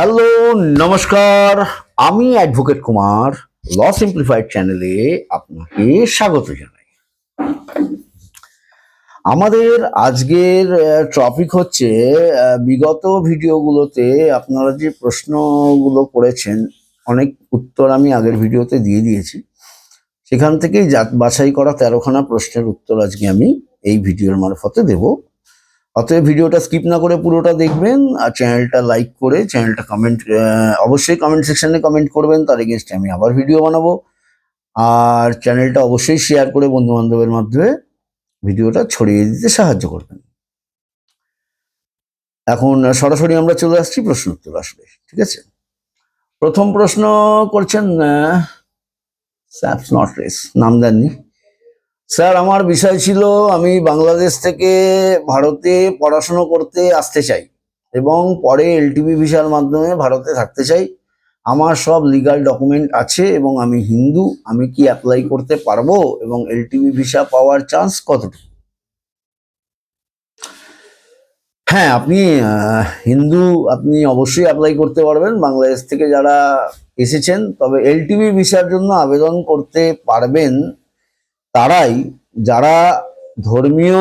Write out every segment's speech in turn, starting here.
Hello, নমস্কার। আমি advocate Kumar ল simplified চ্যানেলে আপনাকে স্বাগত জানাই। আমাদের আজকের টপিক হচ্ছে বিগত ভিডিওগুলোতে আপনারা যে প্রশ্নগুলো করেছেন, অনেক উত্তর আমি আগের ভিডিওতে দিয়ে দিয়েছি। সেখান থেকেই বাছাই করা তেরোখানা প্রশ্নের উত্তর আজকে আমি এই ভিডিওর মারফতে দেবো। অতএব ভিডিওটা স্কিপ না করে পুরোটা দেখবেন আর চ্যানেলটা লাইক করে চ্যানেলটা কমেন্ট অবশ্যই কমেন্ট সেকশনে কমেন্ট করবেন, তার এগেনস্টে আমি আবার ভিডিও বানাবো। আর চ্যানেলটা অবশ্যই শেয়ার করে বন্ধু বান্ধবের মাধ্যমে ভিডিওটা ছড়িয়ে দিতে সাহায্য করবেন। এখন সরাসরি আমরা চলে আসছি প্রশ্ন উত্তর আসলে ঠিক আছে? প্রথম প্রশ্ন করছেন স্যাপস নট রেস নাম দেননি। স্যার, আমার বিষয় ছিল আমি বাংলাদেশ থেকে ভারতে পড়াশুনো করতে আসতে চাই এবং পরে এলটিবি ভিসার মাধ্যমে ভারতে থাকতে চাই। আমার সব লিগাল ডকুমেন্ট আছে এবং আমি হিন্দু, আমি কি অ্যাপ্লাই করতে পারব এবং এলটিবি ভিসা পাওয়ার চান্স কতটুকু? হ্যাঁ আপনি হিন্দু, আপনি অবশ্যই অ্যাপ্লাই করতে পারবেন। বাংলাদেশ থেকে যারা এসেছেন, তবে এলটিবি ভিসার জন্য আবেদন করতে পারবেন তারাই যারা ধর্মীয়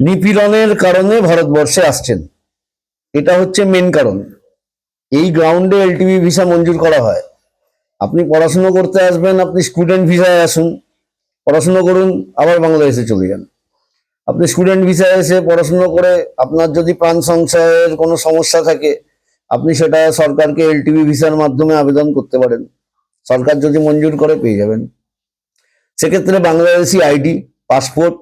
নিপীড়নের কারণে ভারতবর্ষে আসছেন। এটা হচ্ছে মেন কারণ। এই গ্রাউন্ডে এলটিভি ভিসা মঞ্জুর করা হয়। আপনি পড়াশুনো করতে আসবেন, আপনি স্টুডেন্ট ভিসায় আসুন। পড়াশুনো করুন, আবার বাংলাদেশে চলে যান। আপনি স্টুডেন্ট ভিসায় এসে পড়াশুনো করে আপনার যদি প্রাণ সংশয়ের কোনো সমস্যা থাকে, আপনি সেটা সরকারকে এলটিভি ভিসার মাধ্যমে আবেদন করতে পারেন। সরকার যদি মঞ্জুর করে, পেয়ে যাবেন। সেক্ষেত্রে বাংলাদেশি আইডি, পাসপোর্ট,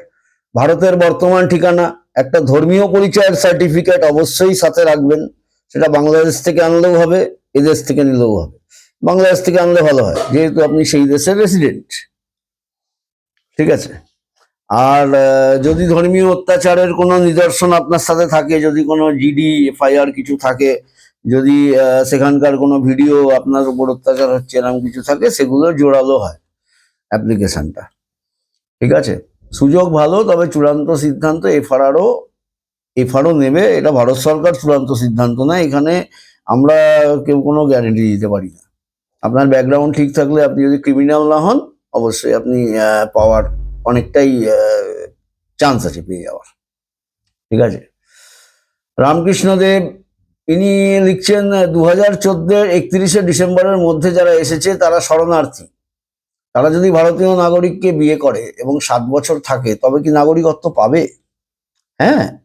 ভারতের বর্তমান ঠিকানা, একটা ধর্মীয় পরিচয়ের সার্টিফিকেট অবশ্যই সাথে রাখবেন। সেটা বাংলাদেশ থেকে আনলেও হবে, এদেশ থেকে নিলেও হবে। বাংলাদেশ থেকে আনলে ভালো হয়, যেহেতু আপনি সেই দেশের রেসিডেন্ট ঠিক আছে? আর যদি ধর্মীয় অত্যাচারের কোনো নিদর্শন আপনার সাথে থাকে, যদি কোনো জিডি এফআইআর কিছু থাকে যদি সেখানকার কোনো ভিডিও আপনার উপর অত্যাচার হচ্ছে এরকম কিছু থাকে, সেগুলো জোরালো হয় অ্যাপ্লিকেশনটা। ঠিক আছে? সুযোগ ভালো, তবে চূড়ান্ত সিদ্ধান্ত এফআরও এফআরও নেবে। এটা ভারত সরকার চূড়ান্ত সিদ্ধান্ত নেয়। এখানে আমরা কেউ কোনো গ্যারেন্টি দিতে পারি না। আপনার ব্যাকগ্রাউন্ড ঠিক থাকলে আপনি যদি ক্রিমিনাল না হন, অবশ্যই আপনি পাওয়ার অনেকটাই চান্স আছে পেয়ে যাওয়ার। ঠিক আছে? রামকৃষ্ণদেব ইনি লিখছেন দু হাজার চোদ্দের একত্রিশে ডিসেম্বরের মধ্যে যারা এসেছে, তারা শরণার্থী। তারা যদি ভারতীয় নাগরিককে বিয়ে করে এবং সাত বছর থাকে, তবে কি নাগরিকত্ব পাবে? হ্যাঁ।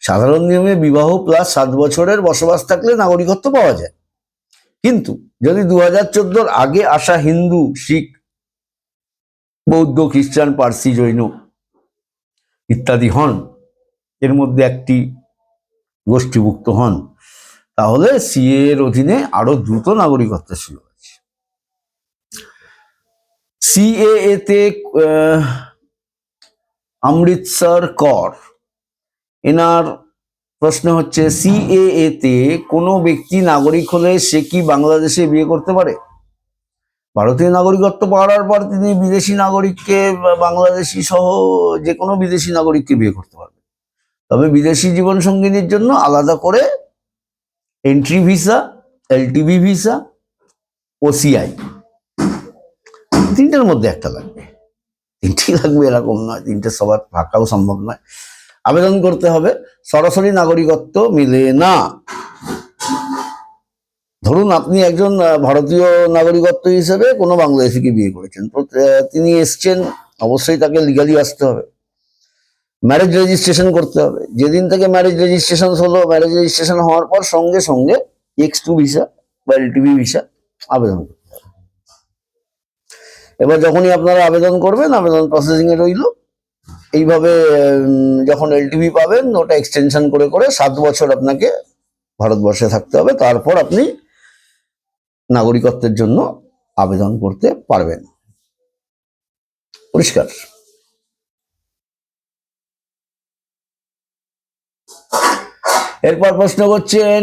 সাধারণ নিয়মে বিবাহ প্লাস সাত বছরের বসবাস থাকলে নাগরিকত্ব পাওয়া যায়। কিন্তু যদি দু হাজার চোদ্দোর আগে আসা হিন্দু, শিখ, বৌদ্ধ, খ্রিস্টান, পার্সি, জৈন ইত্যাদি হন, এর মধ্যে একটি গোষ্ঠীভুক্ত হন, তাহলে সিএ এর অধীনে আরও দ্রুত নাগরিকত্ব সুযোগ আছে সিএএ তে অমৃতসর কর। এনার প্রশ্ন হচ্ছে সিএএ তে কোনো ব্যক্তি নাগরিক হলে সে কি বাংলাদেশে বিয়ে করতে পারে? ভারতীয় নাগরিকত্ব পাওয়ার পর তিনি বিদেশি নাগরিককে বাংলাদেশি সহ যে কোনো বিদেশি নাগরিককে বিয়ে করতে পারবে তবে বিদেশি জীবন সঙ্গিনীর জন্য আলাদা করে entry visa LTV visa OCI তিনটের মধ্যে একটা লাগবে। তিনটি লাগবে এরকম নয়। তিনটে সবার থাকাও সম্ভব নয়। আবেদন করতে হবে। সরাসরি নাগরিকত্ব মিলে না। ধরুন আপনি একজন ভারতীয় নাগরিকত্ব হিসেবে কোনো বাংলাদেশিকে বিয়ে করেছেন। তিনি এসছেন, অবশ্যই তাকে লিগালি আসতে হবে। ম্যারেজ রেজিস্ট্রেশন করতে হবে। যেদিন থেকে ম্যারেজ রেজিস্ট্রেশন হলো ম্যারেজ রেজিস্ট্রেশন হওয়ার পর সঙ্গে সঙ্গে এক্স টু ভিসা বা এলটিভি ভিসা আবেদন করতে হবে। এবার যখনই আপনারা আবেদন করবেন, আবেদন প্রসেসিং এ রইল। এইভাবে যখন এলটিভি পাবেন, ওটা এক্সটেনশন করে করে সাত বছর আপনাকে ভারতবর্ষে থাকতে হবে। তারপর আপনি নাগরিকত্বের জন্য আবেদন করতে পারবেন। পরিষ্কার। এরপর প্রশ্ন করছেন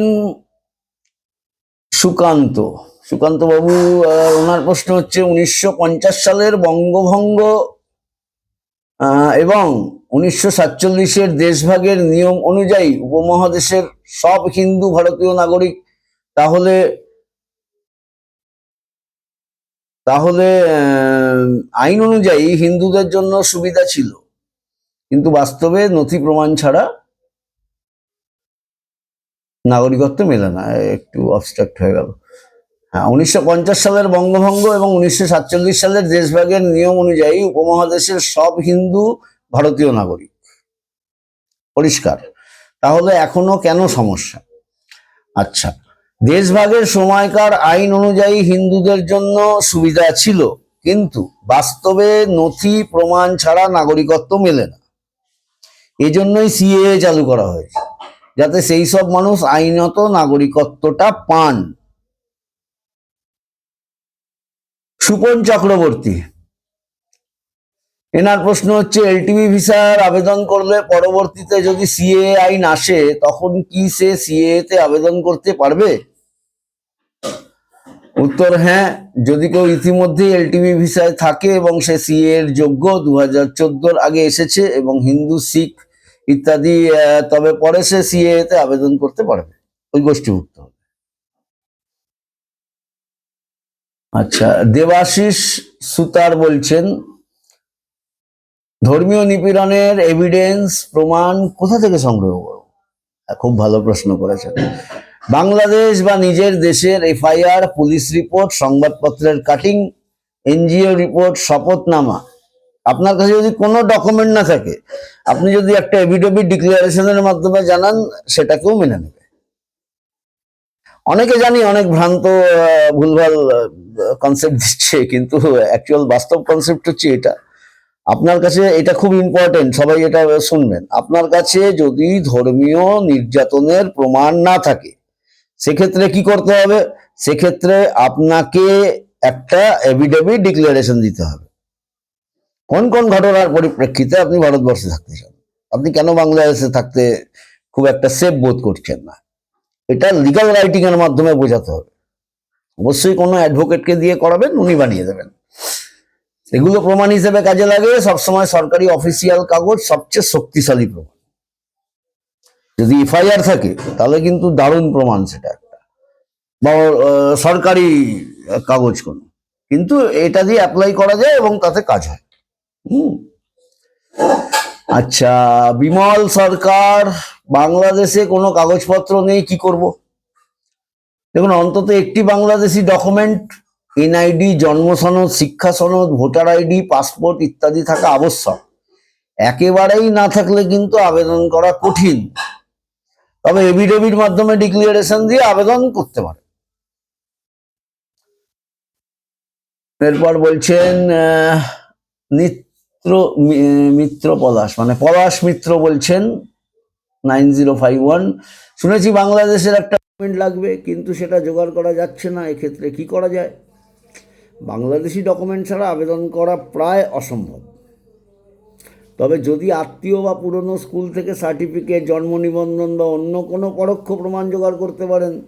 সুকান্ত। সুকান্ত বাবু ওনার প্রশ্ন হচ্ছে উনিশশো পঞ্চাশ সালের বঙ্গভঙ্গ এবং উনিশশো সাতচল্লিশের দেশভাগের নিয়ম অনুযায়ী উপমহাদেশের সব হিন্দু ভারতীয় নাগরিক তাহলে তাহলে আইন অনুযায়ী হিন্দুদের জন্য সুবিধা ছিল। কিন্তু বাস্তবে নথি প্রমাণ ছাড়া নাগরিকত্ব মেলে না একটু অবস্ট্রাক্ট হয়ে গেল। হ্যাঁ উনিশশো পঞ্চাশ সালের বঙ্গভঙ্গ এবং উনিশশো সাতচল্লিশ সালের দেশভাগের নিয়ম অনুযায়ী উপমহাদেশের সব হিন্দু ভারতীয় নাগরিক। পরিষ্কার। তাহলে এখনও কেন সমস্যা? আচ্ছা দেশভাগের সময়কার আইন অনুযায়ী হিন্দুদের জন্য সুবিধা ছিল, কিন্তু বাস্তবে নথি প্রমাণ ছাড়া নাগরিকত্ব মেলে না। এজন্যই সিএ চালু করা হয়েছে। যাতে সেই সব মানুষ আইনত নাগরিকত্বটা পান। সুপন চক্রবর্তী। এনার প্রশ্ন হচ্ছে এলটিভি ভিসার আবেদন করলে পরবর্তীতে যদি সিএ আইন আসে, তখন কি সে সিএ তে আবেদন করতে পারবে? উত্তর হ্যাঁ যদি কেউ ইতিমধ্যে এলটিভি ভিসায় থাকে এবং সে সিএ এর যোগ্য দু হাজার আগে এসেছে এবং হিন্দু, শিখ ইত্যাদি তবে পরে সে সিএ তে আবেদন করতে পারবে। ওই গোষ্ঠীভুক্ত হবে। আচ্ছা দেবাশিস সুতার বলছেন, ধর্মীয় নিপীড়নের এভিডেন্স প্রমাণ কোথা থেকে সংগ্রহ করব? খুব ভালো প্রশ্ন করেছেন। বাংলাদেশ বা নিজের দেশের এফআইআর, পুলিশ রিপোর্ট, সংবাদপত্রের কাটিং এনজিও রিপোর্ট, শপথনামা আপনার কাছে যদি কোনো ডকুমেন্ট না থাকে, আপনি যদি একটা এভিডেভিট ডিক্লারেশনের মাধ্যমে জানান, সেটাকেও মেনে নেবে। অনেকে জানি, অনেক ভ্রান্ত ভুলভাল কনসেপ্ট দিচ্ছে, কিন্তু অ্যাকচুয়াল বাস্তব কনসেপ্ট হচ্ছে এটা। আপনার কাছে এটা খুব ইম্পর্টেন্ট সবাই এটা শুনবেন। আপনার কাছে যদি ধর্মীয় নির্যাতনের প্রমাণ না থাকে, সেক্ষেত্রে কি করতে হবে? সেক্ষেত্রে আপনাকে একটা এভিডেভিট ডিক্লারেশন দিতে হবে। কোন কোন ঘটনার পরিপ্রেক্ষিতে আপনি ভারতবর্ষে থাকতে চান? আপনি কেন বাংলাদেশে থাকতে খুব একটা সেফ বোধ করছেন না? এটা লিগাল রাইটিং এর মাধ্যমে বোঝাতে হবে। অবশ্যই কোনো অ্যাডভোকেটকে দিয়ে করাবেন, উনি বানিয়ে দেবেন। এগুলো প্রমাণ হিসেবে কাজে লাগে, সবসময় সরকারি অফিসিয়াল কাগজ সবচেয়ে শক্তিশালী প্রমাণ। যদি এফআইআর থাকে, তাহলে কিন্তু দারুণ প্রমাণ সেটা একটা। বা সরকারি কাগজ কোন। কিন্তু এটা দিয়ে অ্যাপ্লাই করা যায় এবং তাতে কাজ হয়। হুম। আচ্ছা বিমল সরকার বাংলাদেশে কোনো কাগজপত্র নেই কি করব? দেখুন অন্তত একটি বাংলাদেশি ডকুমেন্ট এনআইডি জন্ম সনদ শিক্ষা সনদ ভোটার আইডি পাসপোর্ট ইত্যাদি থাকা আবশ্যক। একেবারেই না থাকলে কিন্তু আবেদন করা কঠিন। তবে এভিডেভিট মাধ্যমে ডিক্লারেশন দিয়ে আবেদন করতে পারে। এরপর বলছেন আহ, নিত্র মি- মিত্র পলাশ মানে পলাশ মিত্র বলছেন নাইন জিরো ফাইভ ওয়ান। শুনেছি বাংলাদেশের একটা ডকুমেন্ট লাগবে, কিন্তু সেটা জোগাড় করা যাচ্ছে না, এক্ষেত্রে কি করা যায়? বাংলাদেশি ডকুমেন্ট ছাড়া আবেদন করা প্রায় অসম্ভব। তবে যদি আত্মীয় বা পুরনো স্কুল থেকে সার্টিফিকেট জন্ম নিবন্ধন বা অন্য কোনো পরোক্ষ প্রমাণ জোগাড় করতে পারেন,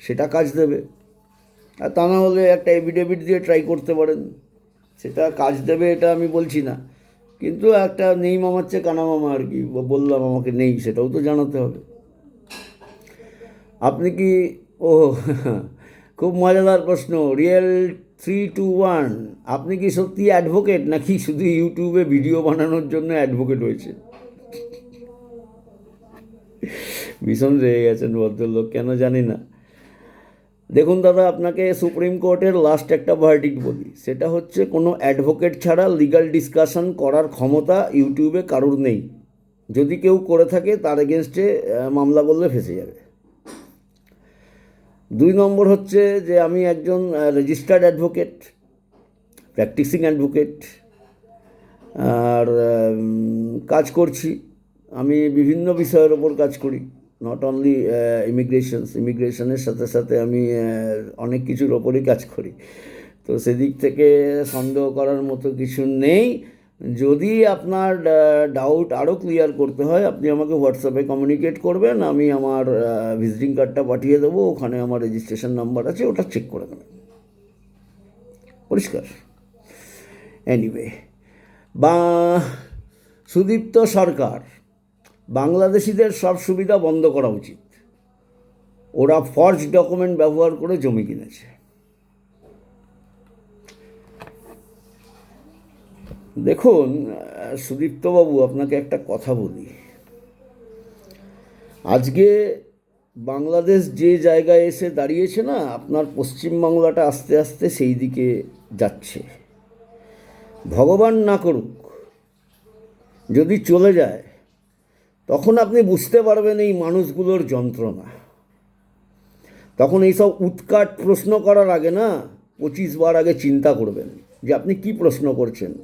সেটা কাজ দেবে। আর তা না হলে একটা এভিডেভিট দিয়ে ট্রাই করতে পারেন। সেটা কাজ দেবে, এটা আমি বলছি না। কিন্তু একটা নেই মামার চেয়ে কানা মামা আর কি বললাম আমাকে নেই, সেটাও তো জানাতে হবে। আপনি কি, ও, খুব মজাদার প্রশ্ন, রিয়েল থ্রি টু ওয়ান, আপনি কি সত্যি অ্যাডভোকেট, নাকি শুধু ইউটিউবে ভিডিও বানানোর জন্য অ্যাডভোকেট হয়েছে? ভীষণ রেগে গেছেন ভদ্রলোক, কেন জানি না। দেখুন দাদা, আপনাকে সুপ্রিম কোর্টের লাস্ট একটা ভার্ডিক্ট বলি। সেটা হচ্ছে কোনো অ্যাডভোকেট ছাড়া লিগ্যাল ডিসকাশন করার ক্ষমতা ইউটিউবে কারোর নেই। যদি কেউ করে থাকে, তার এগেনস্টে মামলা করলে ফেসে যাবে। দুই নম্বর হচ্ছে যে আমি একজন রেজিস্টার্ড অ্যাডভোকেট প্র্যাকটিসিং অ্যাডভোকেট আর কাজ করছি। আমি বিভিন্ন বিষয়ের ওপর কাজ করি। নট অনলি ইমিগ্রেশনস ইমিগ্রেশনের সাথে সাথে আমি অনেক কিছুর ওপরই কাজ করি। তো সেদিক থেকে সন্দেহ করার মতো কিছু নেই। যদি আপনার ডাউট আরও ক্লিয়ার করতে হয়, আপনি আমাকে হোয়াটসঅ্যাপে কমিউনিকেট করবেন, আমি আমার ভিজিটিং কার্ডটা পাঠিয়ে দেবো, ওখানে আমার রেজিস্ট্রেশন নাম্বার আছে, ওটা চেক করে নেবেন। পরিষ্কার? এনিওয়ে বা, সুদীপ্ত সরকার। বাংলাদেশিদের সব সুবিধা বন্ধ করা উচিত। ওরা ফর্জ ডকুমেন্ট ব্যবহার করে জমি কিনেছে। দেখুন, সুদীপ্তবাবু, আপনাকে একটা কথা বলি। আজকে বাংলাদেশ যে জায়গায় এসে দাঁড়িয়েছে না, আপনার পশ্চিমবাংলাটা আস্তে আস্তে সেই দিকে যাচ্ছে। ভগবান না করুক, যদি চলে যায় তখন আপনি বুঝতে পারবেন এই মানুষগুলোর যন্ত্রণা। তখন এইসব উৎকাট প্রশ্ন করার আগে না, পঁচিশ বার আগে চিন্তা করবেন যে আপনি কি প্রশ্ন করছেন।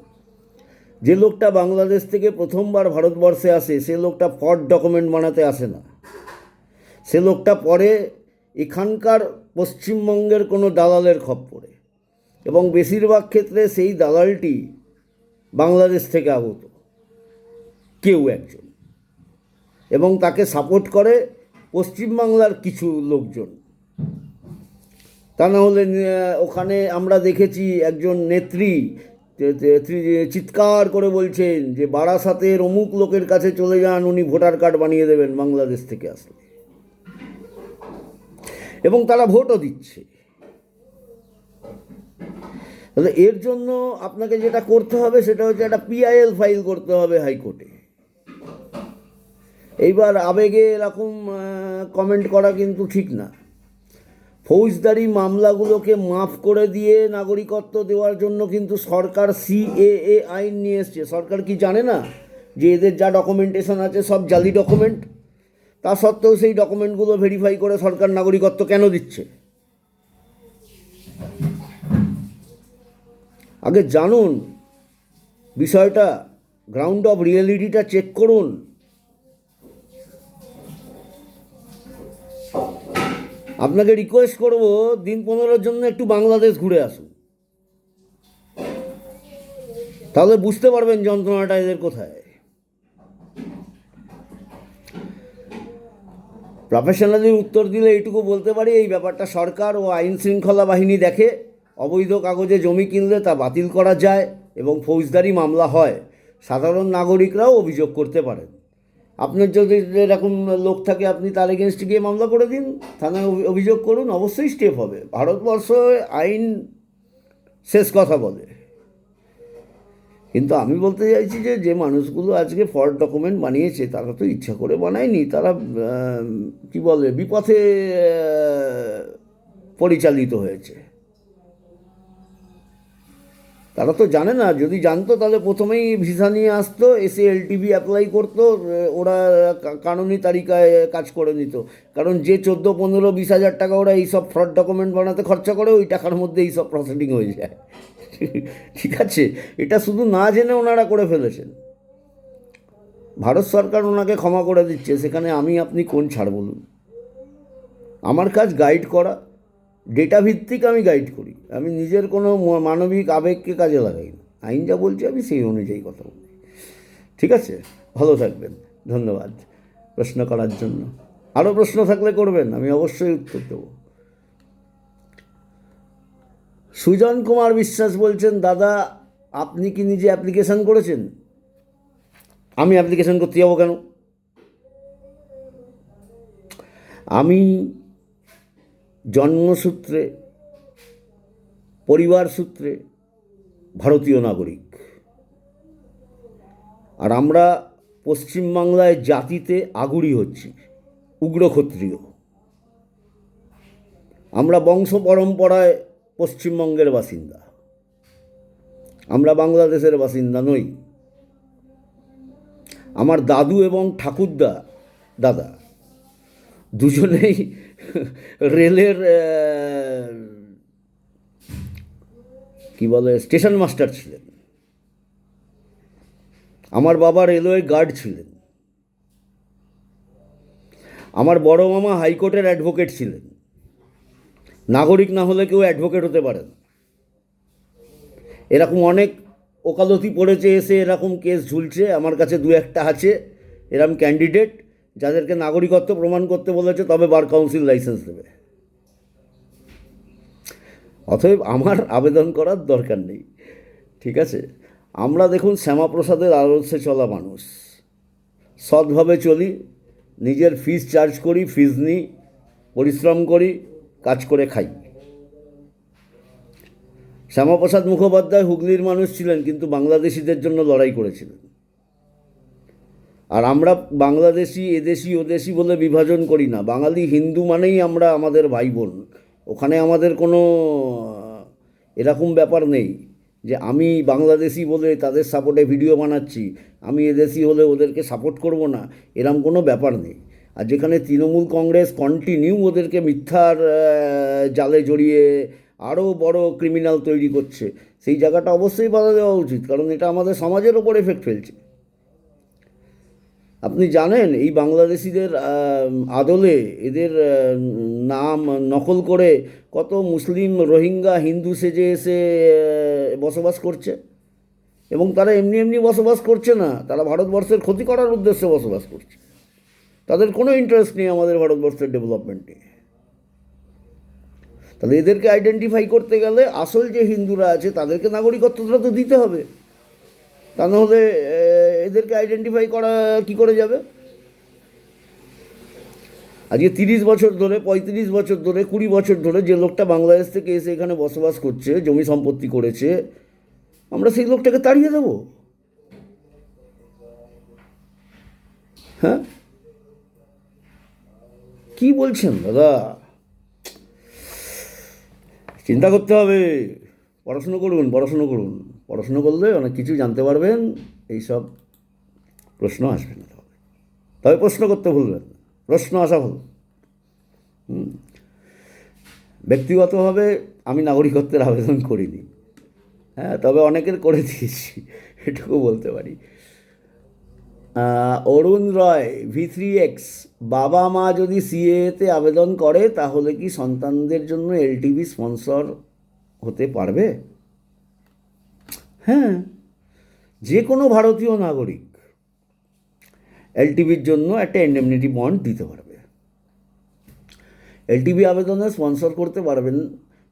যে লোকটা বাংলাদেশ থেকে প্রথমবার ভারতবর্ষে আসে, সে লোকটা ফর্ড ডকুমেন্ট বানাতে আসে না। সে লোকটা পরে এখানকার পশ্চিমবঙ্গের কোনো দালালের খপ্পরে এবং বেশিরভাগ ক্ষেত্রে সেই দালালটি বাংলাদেশ থেকে আগত। কেউ একজন। এবং তাকে সাপোর্ট করে পশ্চিমবাংলার কিছু লোকজন। তা না হলে ওখানে আমরা দেখেছি একজন নেত্রী চিৎকার করে বলছেন যে বারাসাতের অমুক লোকের কাছে চলে যান, উনি ভোটার কার্ড বানিয়ে দেবেন বাংলাদেশ থেকে আসলে। এবং তারা ভোটও দিচ্ছে। এর জন্য আপনাকে যেটা করতে হবে সেটা হচ্ছে একটা পিআইএল ফাইল করতে হবে হাইকোর্টে। এইবার আবেগে এরকম কমেন্ট করা কিন্তু ঠিক না। ফৌজদারি মামলাগুলোকে মাফ করে দিয়ে নাগরিকত্ব দেওয়ার জন্য কিন্তু সরকার সিএএ আইন নিয়ে এসছে। সরকার কি জানে না যে এদের যা ডকুমেন্টেশন আছে, সব জালি ডকুমেন্ট তা সত্ত্বেও সেই ডকুমেন্টগুলো ভেরিফাই করে সরকার নাগরিকত্ব কেন দিচ্ছে? আগে জানুন, বিষয়টা গ্রাউন্ড অফ রিয়েলিটিটা চেক করুন। আপনাকে রিকোয়েস্ট করব, দিন পনেরোর জন্য একটু বাংলাদেশ ঘুরে আসুন। তাহলে বুঝতে পারবেন যন্ত্রণাটা এদের কোথায়। প্রফেশনালি উত্তর দিলে এইটুকু বলতে পারি, এই ব্যাপারটা সরকার ও আইন শৃঙ্খলা বাহিনী দেখে। অবৈধ কাগজে জমি কিনলে তা বাতিল করা যায় এবং ফৌজদারি মামলা হয়। সাধারণ নাগরিকরাও অভিযোগ করতে পারেন। আপনার যদি এরকম লোক থাকে, আপনি তার এগেনস্টে গিয়ে মামলা করে দিন, থানায় অভিযোগ করুন, অবশ্যই স্টেপ হবে। ভারতবর্ষ আইন শেষ কথা বলে। কিন্তু আমি বলতে চাইছি যে যে মানুষগুলো আজকে ফর ডকুমেন্ট বানিয়েছে, তারা তো ইচ্ছা করে বানায়নি। তারা কি বলে, বিপথে পরিচালিত হয়েছে। তারা তো জানে না, যদি জানতো তাহলে প্রথমেই ভিসা নিয়ে আসতো, এসে এলটিভি অ্যাপ্লাই করতো, ওরা কানুনি তালিকায় কাজ করে নিত। কারণ যে চোদ্দ, পনেরো, বিশ হাজার টাকা ওরা এইসব ফ্রড ডকুমেন্ট বানাতে খরচা করে, ওই টাকার মধ্যে এইসব প্রসিডিং হয়ে যায়। ঠিক আছে? এটা শুধু না জেনে ওনারা করে ফেলেছেন। ভারত সরকার ওনাকে ক্ষমা করে দিচ্ছে, সেখানে আমি, আপনি কোন ছাড় বলুন? আমার কাজ গাইড করা ডেটা ভিত্তিক আমি গাইড করি। আমি নিজের কোনো মানবিক আবেগকে কাজে লাগাই না। আইন যা বলছে আমি সেই অনুযায়ী কথা বলি। ঠিক আছে? ভালো থাকবেন। ধন্যবাদ প্রশ্ন করার জন্য। আরও প্রশ্ন থাকলে করবেন, আমি অবশ্যই উত্তর দেবো। সুজন কুমার বিশ্বাস বলছেন, দাদা, আপনি কি নিজে অ্যাপ্লিকেশান করেছেন? আমি অ্যাপ্লিকেশান করতে যাব কেন? আমি জন্মসূত্রে, পরিবার সূত্রে ভারতীয় নাগরিক। আর আমরা পশ্চিমবাংলায় জাতিতে আগুড়ি হচ্ছি উগ্র ক্ষত্রিয় আমরা বংশ পরম্পরায় পশ্চিমবঙ্গের বাসিন্দা। আমরা বাংলাদেশের বাসিন্দা নই। আমার দাদু এবং ঠাকুরদা, দাদা, দুজনেই রেলের কি বলে, স্টেশন মাস্টার ছিলেন। আমার বাবা রেলওয়ে গার্ড ছিলেন। আমার বড় মামা হাইকোর্টের অ্যাডভোকেট ছিলেন। নাগরিক না হলে কেউ অ্যাডভোকেট হতে পারে না। এরকম অনেক ওকালতি পড়েছে এসে এরকম কেস ঝুলছে। আমার কাছে দু একটা আছে। এরকম ক্যান্ডিডেট যাদেরকে নাগরিকত্ব প্রমাণ করতে বলেছে, তবে বার কাউন্সিল লাইসেন্স দেবে। অতএব আমার আবেদন করার দরকার নেই। ঠিক আছে? আমরা দেখুন শ্যামাপ্রসাদের আদর্শে চলা মানুষ। সৎভাবে চলি, নিজের ফিস চার্জ করি ফিস নিই, পরিশ্রম করি, কাজ করে খাই। শ্যামাপ্রসাদ মুখোপাধ্যায় হুগলির মানুষ ছিলেন, কিন্তু বাংলাদেশিদের জন্য লড়াই করেছিলেন। আর আমরা বাংলাদেশি, এদেশি, ওদেশি বলে বিভাজন করি না। বাঙালি হিন্দু মানেই আমরা আমাদের ভাই বোন ওখানে আমাদের কোনো, এরকম ব্যাপার নেই যে আমি বাংলাদেশি বলে তাদের সাপোর্টে ভিডিও বানাচ্ছি, আমি এদেশি হলে ওদেরকে সাপোর্ট করব না, এরম কোনো ব্যাপার নেই। আর যেখানে তৃণমূল কংগ্রেস কন্টিনিউ ওদেরকে মিথ্যার জালে জড়িয়ে আরও বড় ক্রিমিনাল তৈরি করছে, সেই জায়গাটা অবশ্যই বাধা দেওয়া উচিত, কারণ এটা আমাদের সমাজের ওপর এফেক্ট ফেলছে। আপনি জানেন, এই বাংলাদেশিদের আদলে এদের নাম নকল করে কত মুসলিম রোহিঙ্গা হিন্দু সেজে এসে বসবাস করছে। এবং তারা এমনি এমনি বসবাস করছে না, তারা ভারতবর্ষের ক্ষতি করার উদ্দেশ্যে বসবাস করছে। তাদের কোনো ইন্টারেস্ট নেই আমাদের ভারতবর্ষের ডেভেলপমেন্টে তাহলে এদেরকে আইডেন্টিফাই করতে গেলে আসল যে হিন্দুরা আছে, তাদেরকে নাগরিকত্বটা তো দিতে হবে। তা নাহলে এদেরকে আইডেন্টিফাই করা কি করে যাবে? আজকে তিরিশ বছর ধরে, পঁয়ত্রিশ বছর ধরে, কুড়ি বছর ধরে যে লোকটা বাংলাদেশ থেকে এসে এখানে বসবাস করছে, জমি সম্পত্তি করেছে, আমরা সেই লোকটাকে তাড়িয়ে দেবো। হ্যাঁ? কি বলছেন, দাদা? চিন্তা করতে হবে। পড়াশুনো করুন পড়াশুনো করুন। পড়াশুনো করলে অনেক কিছু জানতে পারবেন, এইসব প্রশ্ন আসবে না তবে তবে প্রশ্ন করতে ভুলবেন প্রশ্ন আসা ভুল। ব্যক্তিগতভাবে আমি নাগরিকত্বের আবেদন করিনি। হ্যাঁ তবে অনেকের করে দিয়েছি, এটুকু বলতে পারি। Arun Roy, V three X, বাবা মা যদি সিএতে আবেদন করে, তাহলে কি সন্তানদের জন্য এলটিভি স্পন্সর হতে পারবে? হ্যাঁ। যে কোনো ভারতীয় নাগরিক এলটিভির জন্য একটা ইন্ডেমনিটি বন্ড দিতে পারবে। এলটিভি আবেদনে স্পন্সর করতে পারবেন,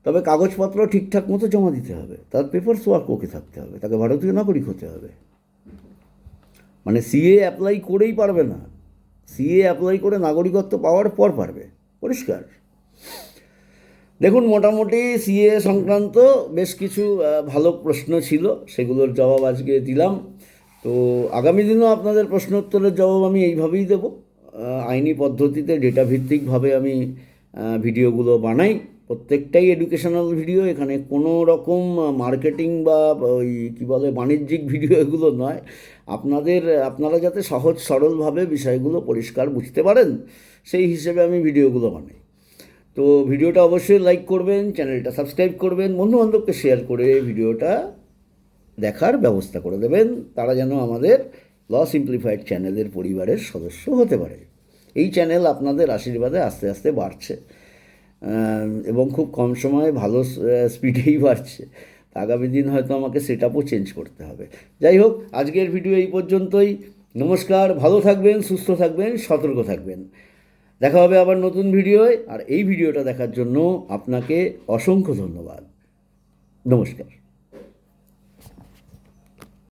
তবে কাগজপত্র ঠিকঠাক মতো জমা দিতে হবে। তার পেপার ওয়ার্ক ওকে থাকতে হবে, তাকে ভারতীয় নাগরিক হতে হবে। মানে সিএ অ্যাপ্লাই করেই পারবে না। সিএ অ্যাপ্লাই করে নাগরিকত্ব পাওয়ার পর পারবে। পরিষ্কার। দেখুন, মোটামুটি সিএ সংক্রান্ত বেশ কিছু ভালো প্রশ্ন ছিল, সেগুলোর জবাব আজকে দিলাম। তো আগামী দিনেও আপনাদের প্রশ্ন উত্তরের জবাব আমি এইভাবেই দেব। আইনি পদ্ধতিতে ডেটা ভিত্তিকভাবে আমি ভিডিওগুলো বানাই। প্রত্যেকটাই এডুকেশনাল ভিডিও এখানে কোনো রকম মার্কেটিং বা ওই কী বলে বাণিজ্যিক ভিডিও এগুলো নয়। আপনাদের, আপনারা যাতে সহজ সরলভাবে বিষয়গুলো পরিষ্কার বুঝতে পারেন, সেই হিসেবে আমি ভিডিওগুলো বানাই। তো ভিডিওটা অবশ্যই লাইক করবেন চ্যানেলটা সাবস্ক্রাইব করবেন, বন্ধুবান্ধবকে শেয়ার করে ভিডিওটা দেখার ব্যবস্থা করে দেবেন, তারা যেন আমাদের ল সিম্পলিফাইড চ্যানেলের পরিবারের সদস্য হতে পারে। এই চ্যানেল আপনাদের আশীর্বাদে আস্তে আস্তে বাড়ছে। এবং খুব কম সময়ে ভালো স্পিডেই বাড়ছে। আগামী দিন হয়তো আমাকে সেট আপও চেঞ্জ করতে হবে। যাই হোক, আজকের ভিডিও এই পর্যন্তই। নমস্কার, ভালো থাকবেন, সুস্থ থাকবেন, সতর্ক থাকবেন। দেখা হবে আবার নতুন ভিডিওয় আর এই ভিডিওটা দেখার জন্য আপনাকে অসংখ্য ধন্যবাদ। নমস্কার।